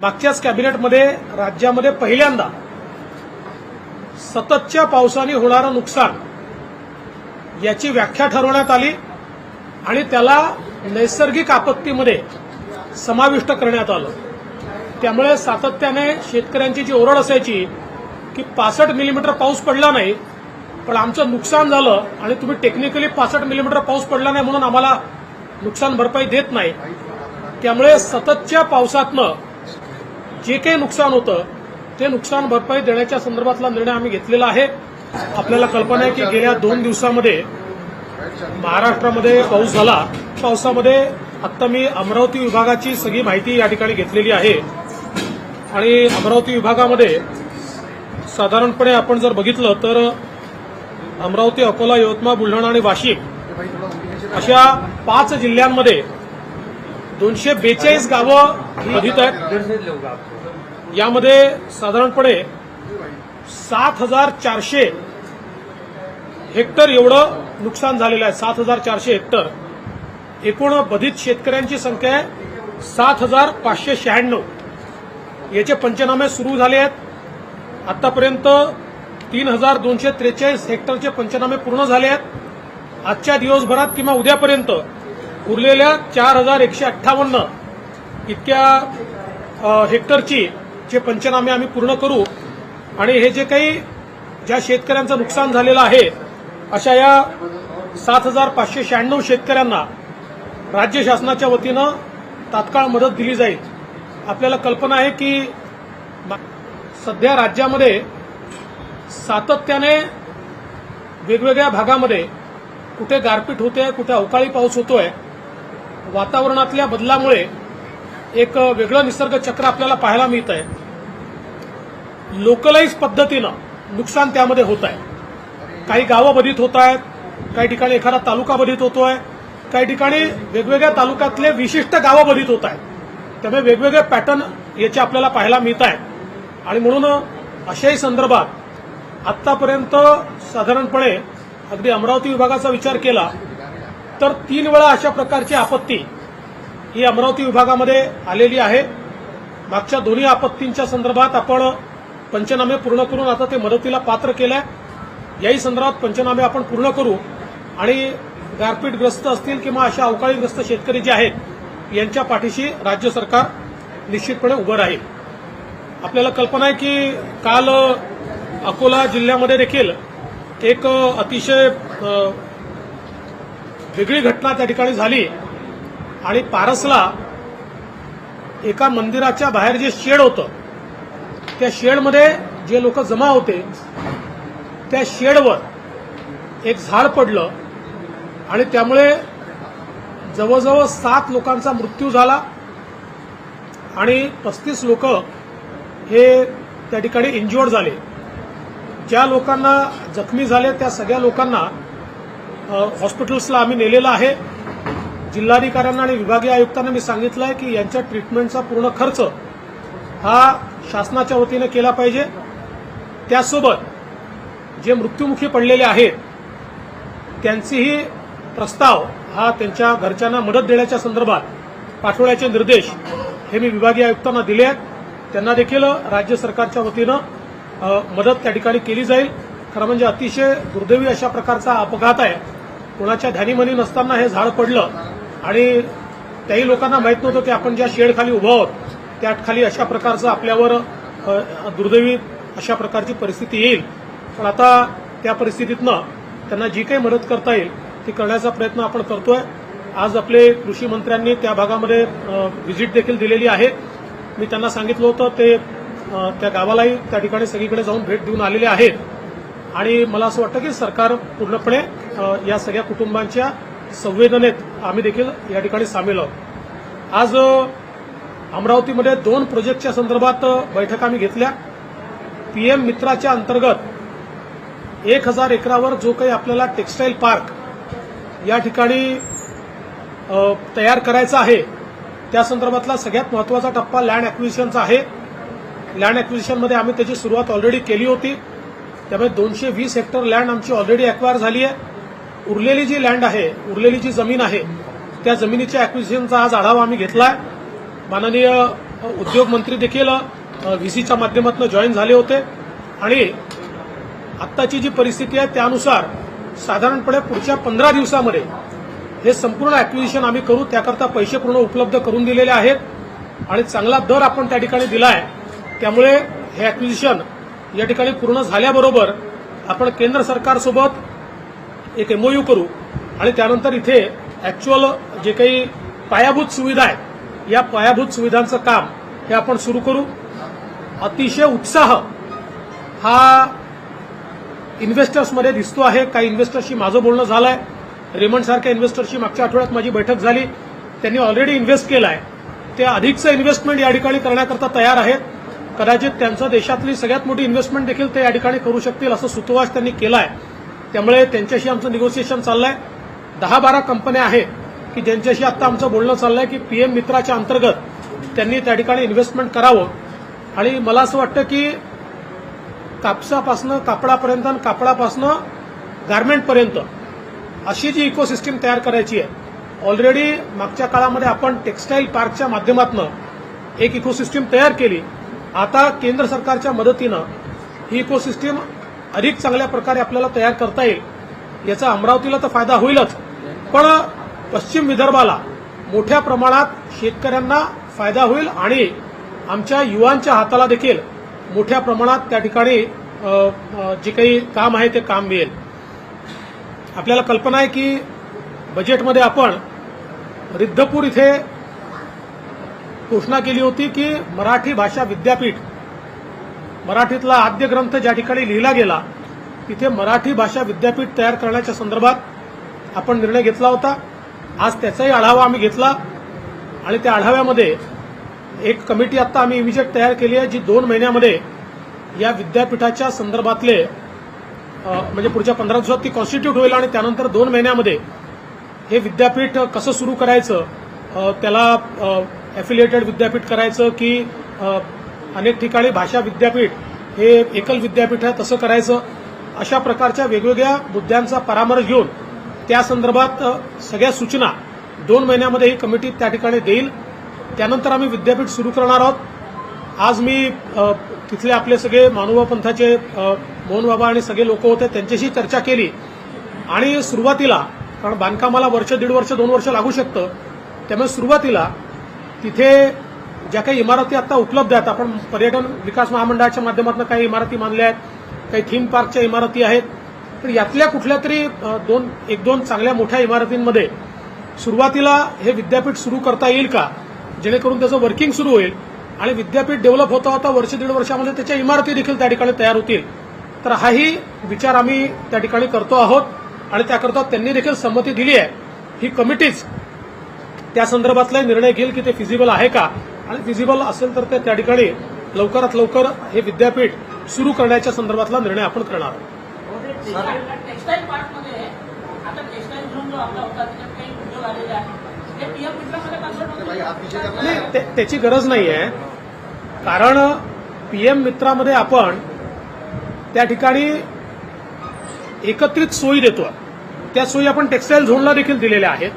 मागच्याच कॅबिनेटमध्ये राज्यामध्ये पहिल्यांदा सततच्या पावसाने होणारं नुकसान याची व्याख्या ठरवण्यात आली आणि त्याला नैसर्गिक आपत्तीमध्ये समाविष्ट करण्यात आलं. त्यामुळे सातत्याने शेतकऱ्यांची जी ओरड असायची की पासष्ट मिलीमीटर पाऊस पडला नाही पण आमचं नुकसान झालं आणि तुम्ही टेक्निकली पासष्ट मिलीमीटर पाऊस पडला नाही म्हणून आम्हाला नुकसान भरपाई देत नाही. त्यामुळे सततच्या पावसातनं जे काही नुकसान होतं ते नुकसान भरपाई देण्याच्या संदर्भातला निर्णय आम्ही घेतलेला आहे. आपल्याला कल्पना आहे की गेल्या दोन दिवसामध्ये महाराष्ट्रामध्ये पाऊस झाला. पावसामध्ये आत्ता मी अमरावती विभागाची सगळी माहिती या ठिकाणी घेतलेली आहे. आणि अमरावती विभागामध्ये साधारणपणे आपण जर बघितलं तर अमरावती अकोला यवतमाळ बुलढाणा आणि वाशिम अशा पाच जिल्ह्यांमध्ये दोनशे बेचाळीस गावं बाधित आहेत. यामध्ये साधारणपणे सात हजार चारशे हेक्टर एवढं नुकसान झालेलं आहे. सात हजार चारशे हेक्टर. एकूण बधित शेतकऱ्यांची संख्या आहे सात हजार पाचशे शहाण्णव. याचे पंचनामे सुरू झाले आहेत. आतापर्यंत तीन हजार दोनशे त्रेचाळीस हेक्टरचे पंचनामे पूर्ण झाले आहेत. आजच्या दिवसभरात किंवा उद्यापर्यंत उरलेल्या चार हजार एकशे अठ्ठावन्न इतक्या हेक्टरची जे पंचनामे आम्ही पूर्ण करू आणि हे जे काही ज्या शेतकऱ्यांचं नुकसान झालेलं आहे अशा या सात हजार पाचशे शहाण्णव शेतकऱ्यांना राज्य शासनाच्या वतीनं तात्काळ मदत दिली जाईल. आपल्याला कल्पना आहे की सध्या राज्यामध्ये सातत्याने वेगवेगळ्या भागामध्ये कुठे गारपीट होते कुठे अवकाळी पाऊस होतोय वातावरणातल्या बदलामुळे एक वेगळं निसर्ग चक्र आपल्याला पाहायला मिळत आहे लोकलाईज पद्धतीनं नुकसान त्यामध्ये होत आहे काही गावं बधित होत आहेत काही ठिकाणी एखादा तालुका बधित होतोय काही ठिकाणी वेगवेगळ्या तालुक्यातले विशिष्ट गावं बधित होत आहेत त्यामुळे वेगवेगळे पॅटर्न याचे आपल्याला पाहायला मिळत आहेत आणि म्हणून अशाही संदर्भात आतापर्यंत साधारणपणे अगदी अमरावती विभागाचा विचार केला तर तीन वेळा अशा प्रकारची आपत्ती ही अमरावती विभागामध्ये आलेली आहे. मागच्या दोन्ही आपत्तींच्या संदर्भात आपण पंचनामे पूर्ण करून आता ते मदतीला पात्र केलंय. याही संदर्भात पंचनामे आपण पूर्ण करू आणि गारपीटग्रस्त असतील किंवा अशा अवकाळीग्रस्त शेतकरी जे आहेत यांच्या पाठीशी राज्य सरकार निश्चितपणे उभं राहील. आपल्याला कल्पना आहे की काल अकोला जिल्ह्यामध्ये देखील एक अतिशय वेगळी घटना त्या ठिकाणी झाली. आणि पारसला एका मंदिराच्या बाहेर जे शेड होतं त्या शेडमध्ये जे लोक जमा होते त्या शेडवर एक झाड पडलं आणि त्यामुळे जवळजवळ सात लोकांचा मृत्यू झाला आणि पस्तीस लोक हे त्या ठिकाणी इंज्युअर्ड झाले. ज्या लोकांना जखमी झाले त्या सगळ्या लोकांना हॉस्पिटल्सला आम्ही नेलेलं आहे. जिल्हाधिकाऱ्यांना आणि विभागीय आयुक्तांना मी सांगितलं आहे की यांच्या ट्रीटमेंटचा पूर्ण खर्च हा शासनाच्या वतीनं केला पाहिजे. त्यासोबत जे मृत्युमुखी पडलेले आहेत त्यांचीही प्रस्ताव हा त्यांच्या घरच्यांना मदत देण्याच्या संदर्भात पाठवण्याचे निर्देश हे मी विभागीय आयुक्तांना दिले आहेत. त्यांना देखील राज्य सरकारच्या वतीनं मदत त्या ठिकाणी केली जाईल. खरं म्हणजे अतिशय दुर्दैवी अशा प्रकारचा अपघात आहे. कोणाच्या ध्यानीमनी नसताना हे झाड पडलं. आणि त्याही लोकांना माहीत नव्हतं की आपण ज्या शेडखाली उभं आहोत त्या खाली अशा प्रकारचं आपल्यावर दुर्दैवी अशा प्रकारची परिस्थिती येईल. पण आता त्या परिस्थितीतनं त्यांना जी काही मदत करता येईल ती करण्याचा प्रयत्न आपण करतोय. आज आपले कृषी मंत्र्यांनी त्या भागामध्ये व्हिजिट देखील दिलेली आहे. मी त्यांना सांगितलं होतं ते त्या गावालाही त्या ठिकाणी सगळीकडे जाऊन भेट देऊन आलेले आहेत. आणि मला असं वाटतं की सरकार पूर्णपणे या सगळ्या कुटुंबांच्या संवेदनेत आम्ही देखील या ठिकाणी सामील आहोत. आज अमरावतीमध्ये दोन प्रोजेक्टच्या संदर्भात बैठका आम्ही घेतल्या. पीएम मित्राच्या अंतर्गत एक हजार एकरावर जो काही आपल्याला टेक्स्टाईल पार्क या ठिकाणी तयार करायचा आहे त्या संदर्भातला सगळ्यात महत्त्वाचा टप्पा लँड अॅक्विजिशनचा आहे. लँड ॲक्विजिशनमध्ये आम्ही त्याची सुरुवात ऑलरेडी केली होती. त्यामुळे दोनशे वीस हेक्टर लँड आमची ऑलरेडी अक्वायर झाली आहे. उरलेली जी लँड आहे उरलेली जी जमीन आहे त्या जमिनीच्या अॅक्विजिशनचा आज आढावा आम्ही घेतलाय. माननीय उद्योगमंत्री देखील व्ही सीच्या माध्यमातून जॉईन झाले होते. आणि आत्ताची जी परिस्थिती आहे त्यानुसार साधारणपणे पुढच्या पंधरा दिवसामध्ये हे संपूर्ण ॲक्विजिशन आम्ही करू. त्याकरता पैसे पूर्ण उपलब्ध करून दिलेले आहेत. आणि चांगला दर आपण त्या ठिकाणी दिला आहे त्यामुळे हे ॲक्विजिशन या ठिकाणी पूर्ण झाल्याबरोबर आपण केंद्र सरकारसोबत एक एमओयू करू. आणि त्यानंतर इथे ॲक्च्युअल जे काही पायाभूत सुविधा आहेत या पायाभूत सुविधांचं काम हे आपण सुरू करू. अतिशय उत्साह हा इन्व्हेस्टर्समध्ये दिसतो आहे. काही इन्व्हेस्टर्सशी माझं बोलणं झालं आहे रेमंड सारख्या इन्व्हेस्टरशी मागच्या आठवड्यात माझी बैठक झाली. त्यांनी ऑलरेडी इन्व्हेस्ट केलं आहे ते अधिकचं इन्व्हेस्टमेंट या ठिकाणी करण्याकरता तयार आहेत. कदाचित त्यांचं देशातली सगळ्यात मोठी इन्व्हेस्टमेंट देखील ते या ठिकाणी करू शकतील असं सुतोवाच त्यांनी केला आहे त्यामुळे त्यांच्याशी आमचं निगोसिएशन चाललंय. दहा बारा कंपन्या आहेत. की ज्यांच्याशी आता आमचं बोलणं चाललंय की पीएम मित्राच्या अंतर्गत त्यांनी त्या ठिकाणी इन्व्हेस्टमेंट करावं. आणि मला असं वाटतं की कापसापासनं कापडापर्यंत आणि कापडापासनं गारमेंटपर्यंत अशी जी इकोसिस्टीम तयार करायची आहे ऑलरेडी मागच्या काळामध्ये आपण टेक्स्टाईल पार्कच्या माध्यमातून एक इकोसिस्टीम तयार केली. आता केंद्र सरकारच्या मदतीनं ही इकोसिस्टीम अधिक चांगल्या प्रकारे आपल्याला तयार करता येईल. याचा अमरावतीला तर फायदा होईलच. पण पश्चिम विदर्भाला मोठ्या प्रमाणात शेतकऱ्यांना फायदा होईल आणि आमच्या युवांच्या हाताला देखील मोठ्या प्रमाणात त्या ठिकाणी जे काही काम आहे ते काम मिळेल. आपल्याला कल्पना आहे की बजेटमध्ये आपण रिद्धपूर इथे घोषणा केली होती की मराठी भाषा विद्यापीठ मराठीतला आद्य ग्रंथ ज्या ठिकाणी लिहिला गेला तिथे मराठी भाषा विद्यापीठ तयार करण्याच्या संदर्भात आपण निर्णय घेतला होता. आज त्याचाही आढावा आम्ही घेतला आणि त्या आढाव्यामध्ये एक कमिटी आता आम्ही इमिजिएट तयार केली आहे जी दोन महिन्यामध्ये या विद्यापीठाच्या संदर्भातले म्हणजे पुढच्या पंधरा दिवसात ती कॉन्स्टिट्यूट होईल आणि त्यानंतर दोन महिन्यामध्ये हे विद्यापीठ कसं सुरू करायचं त्याला ॲफिलिएटेड विद्यापीठ करायचं की अनेक ठिकाणी भाषा विद्यापीठ हे एकल विद्यापीठ आहे तसं करायचं अशा प्रकारच्या वेगवेगळ्या मुद्द्यांचा परामर्श घेऊन त्या संदर्भात सगळ्या सूचना दोन महिन्यामध्ये ही कमिटी त्या ठिकाणी देईल. त्यानंतर आम्ही विद्यापीठ सुरू करणार आहोत. आज मी तिथले आपले सगळे मानोबा पंथाचे मोहन बाबा आणि सगळे लोक होते त्यांच्याशी चर्चा केली. आणि सुरुवातीला कारण बांधकामाला वर्ष दीड वर्ष दोन वर्ष लागू शकतं त्यामुळे सुरुवातीला तिथे ज्या काही इमारती आता उपलब्ध आहेत आपण पर्यटन विकास महामंडळाच्या माध्यमातून काही इमारती मानल्या आहेत काही थीम पार्कच्या इमारती आहेत तर यातल्या कुठल्या तरी दोन एक दोन चांगल्या मोठ्या इमारतींमध्ये सुरुवातीला हे विद्यापीठ सुरू करता येईल का? जेणेकरून त्याचं वर्किंग सुरू होईल आणि विद्यापीठ डेव्हलप होता होता वर्ष दीड वर्षामध्ये त्याच्या इमारती देखील त्या ठिकाणी तयार होतील. तर हाही विचार आम्ही त्या ठिकाणी करतो आहोत आणि त्याकरता त्यांनी देखील संमती दिली आहे. ही कमिटीच त्या संदर्भातला निर्णय घेईल की ते फिजिबल आहे का? आणि फिजिबल असेल तर ते त्या ठिकाणी लवकरात लवकर हे विद्यापीठ सुरू करण्याच्या संदर्भातला निर्णय आपण करणार आहोत. टेक्सटाईल आता टेक्सटाईल झोन जो आपला होता त्याच्यात काही उद्योग आलेले आहेत. ते पीएम मित्रामध्ये कन्वर्ट होते नाही ते- त्याची गरज नाही आहे कारण पीएम मित्रामध्ये आपण त्या ठिकाणी एकत्रित सोयी देतो. त्या सोयी आपण टेक्स्टाईल झोनला देखील दिलेल्या आहेत.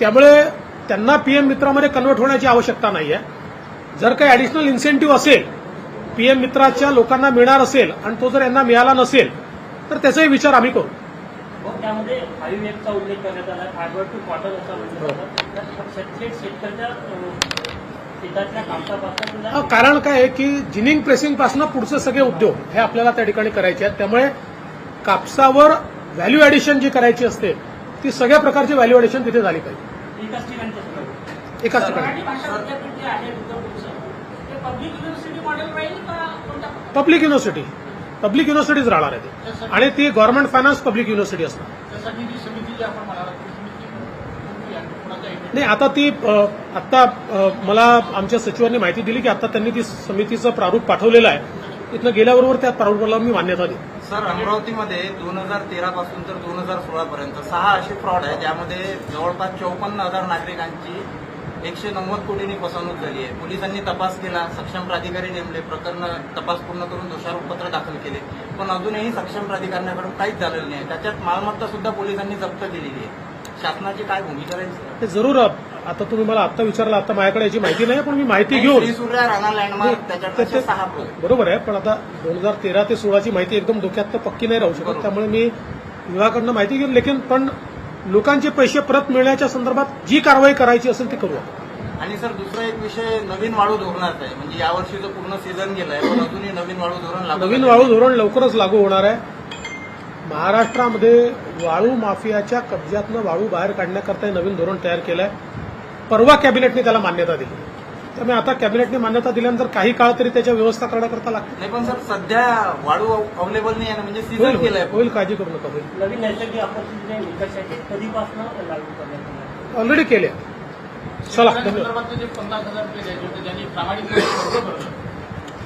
त्यामुळे त्यांना पीएम मित्रामध्ये कन्वर्ट होण्याची आवश्यकता नाही आहे जर काही ॲडिशनल इन्सेंटिव्ह असेल पीएम मित्राच्या लोकांना मिळणार असेल आणि तो जर यांना मिळाला नसेल तर त्याचाही विचार आम्ही करू. मग त्यामध्ये फाईव्ह उल्लेख करण्यात आला फायबर टू असा शेतकऱ्याच्या कामकापासून हा, कारण काय आहे की जिनिंग प्रेसिंगपासून पुढचे सगळे उद्योग हे आपल्याला त्या ठिकाणी करायचे आहेत. त्यामुळे कापसावर व्हॅल्यू ऍडिशन जी करायची असते ती सगळ्या प्रकारची व्हॅल्यू ऍडिशन तिथे झाली पाहिजे. एकाच ठिकाणी. Public university public university public universities राहणार आहे ती आणि ती गव्हर्नमेंट फायनान्स पब्लिक युनिव्हर्सिटी असणार? नाही आता ती अ, मला आमच्या सचिवांनी माहिती दिली की आता त्यांनी ती समितीचं प्रारूप पाठवलेलं आहे. तिथनं गेल्याबरोबर त्या प्रारूपाला मी मान्यता दिली. सर अमरावतीमध्ये दोन हजार तेरा पासून तर दोन हजार सोळा पर्यंत सहा असे फ्रॉड आहे त्यामध्ये जवळपास चौपन्न हजार नागरिकांची एकशे नव्वद कोटींनी फसवणूक झाली आहे. पोलिसांनी तपास केला सक्षम प्राधिकारी नेमले प्रकरण तपास पूर्ण करून दोषारोपपत्र दाखल केले. पण अजूनही सक्षम प्राधिकरणाकडून काहीच झालेलं नाही. त्याच्यात मालमत्ता सुद्धा पोलिसांनी जप्त केलेली आहे. शासनाची काय भूमिका राहील जरूर आता तुम्ही मला आता विचारलं आता माझ्याकडे याची माहिती नाही पण मी माहिती घेऊन. बरोबर आहे पण आता दोन हजार तेरा ते सोळाची माहिती एकदम डोक्यात तर पक्की नाही राहू शकत. त्यामुळे मी विभागाकडनं माहिती घेऊन लेकिन पण लोकांचे पैसे परत मिळण्याच्या संदर्भात जी कारवाई करायची असेल ती करू. आणि सर दुसरा एक विषय नवीन वाळू धोरणाचा आहे. म्हणजे यावर्षीचं पूर्ण सीझन गेलाय पण अजूनही नवीन वाळू धोरण लागू नवीन वाळू धोरण लवकरच लागू होणार आहे. महाराष्ट्रामध्ये वाळू माफियाच्या कब्जातनं वाळू बाहेर काढण्याकरता नवीन धोरण तयार केलं आहे परवा कॅबिनेटने त्याला मान्यता दिली. त्यामुळे आता कॅबिनेटने मान्यता दिल्यानंतर काही काळ तरी त्याच्या व्यवस्था करण्याकरता लागते. नाही पण सर सध्या वाळू अवेलेबल नाही आहे ना म्हणजे सीझन होईल. गेलाय होईल काळजी करू नका होईल. नवीन नैसर्गिक कधीपासून लागू करण्यात येणार? ऑलरेडी केले. चला शेतकऱ्यांच्या धन्यवाद. संदर्भातले जे पन्नास हजार रुपये द्यायचे होते ज्यांनी प्रामाणिकपणे अर्ज भरला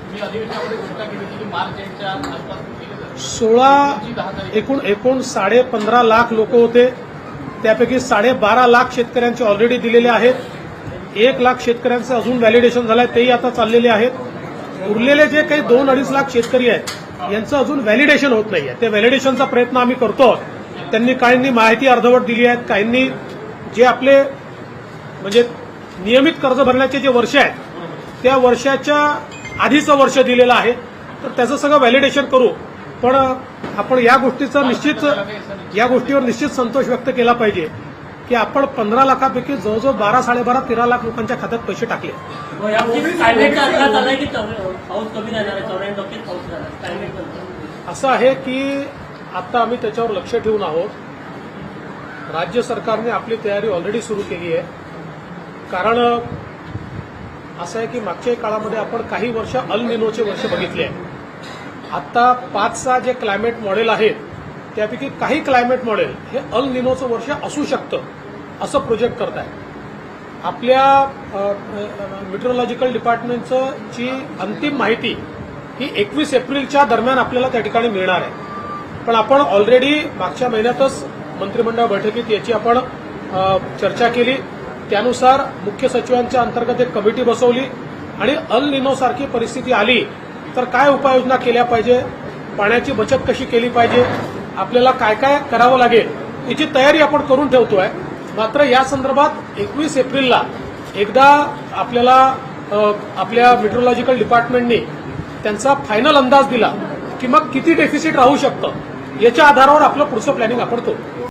तुम्ही अधिवेशनामध्ये घोषणा केली होती की मार्च एंडच्या आसपास केलं जाईल सोळा एकूण एकूण साडे पंधरा लाख लोक होते. त्यापैकी साडे बारा लाख शेतकऱ्यांचे ऑलरेडी दिलेले आहेत. एक लाख शेतकऱ्यांचं अजून व्हॅलिडेशन झालंय तेही आता चाललेले आहेत. उरलेले जे काही दोन अडीच लाख शेतकरी आहेत यांचं अजून व्हॅलिडेशन होत नाहीये. ते व्हॅलिडेशनचा प्रयत्न आम्ही करतो. त्यांनी काहींनी माहिती अर्धवट दिली आहेत काहींनी जे आपले म्हणजे नियमित कर्ज भरण्याचे जे वर्ष आहेत त्या वर्षाच्या आधीचं वर्ष दिलेलं आहे. तर त्याचं सगळं व्हॅलिडेशन करू. पण आपण या गोष्टीचा निश्चित या गोष्टीवर निश्चित संतोष व्यक्त केला पाहिजे. की आपण पंधरा लाखापैकी जवळजवळ बारा साडेबारा तेरा लाख लोकांच्या खात्यात पैसे टाकले. असं आहे की आता आम्ही त्याच्यावर लक्ष ठेवून आहोत. राज्य सरकारने आपली तयारी ऑलरेडी सुरू केली आहे. कारण असं आहे की मागच्या काळामध्ये आपण काही वर्ष अल निनोचे वर्ष बघितले. आहे आता पाच सहा जे क्लायमेट मॉडेल आहेत त्यापैकी काही क्लायमेट मॉडेल हे अल निनोचं वर्ष असू शकतं असं प्रोजेक्ट करत आहे आपल्या मेट्रोलॉजिकल डिपार्टमेंटचं जी अंतिम माहिती ही एकवीस एप्रिलच्या दरम्यान आपल्याला त्या ठिकाणी मिळणार आहे. पण आपण ऑलरेडी मागच्या महिन्यातच मंत्रिमंडळ बैठकीत याची आपण चर्चा केली. त्यानुसार मुख्य सचिवांच्या अंतर्गत एक कमिटी बसवली आणि अल निनोसारखी परिस्थिती आली तर काय उपाययोजना केल्या पाहिजे? पाण्याची बचत कशी केली पाहिजे? आपल्याला काय काय करावं लागेल याची तयारी आपण करून ठेवतोय. मात्र या संदर्भात एकवीस एप्रिलला एकदा आपल्याला आपल्या मेट्रोलॉजिकल डिपार्टमेंटने त्यांचा फायनल अंदाज दिला की मग किती डेफिसिट राहू शकतं याच्या आधारावर आपलं पुढचं प्लॅनिंग आपण करू.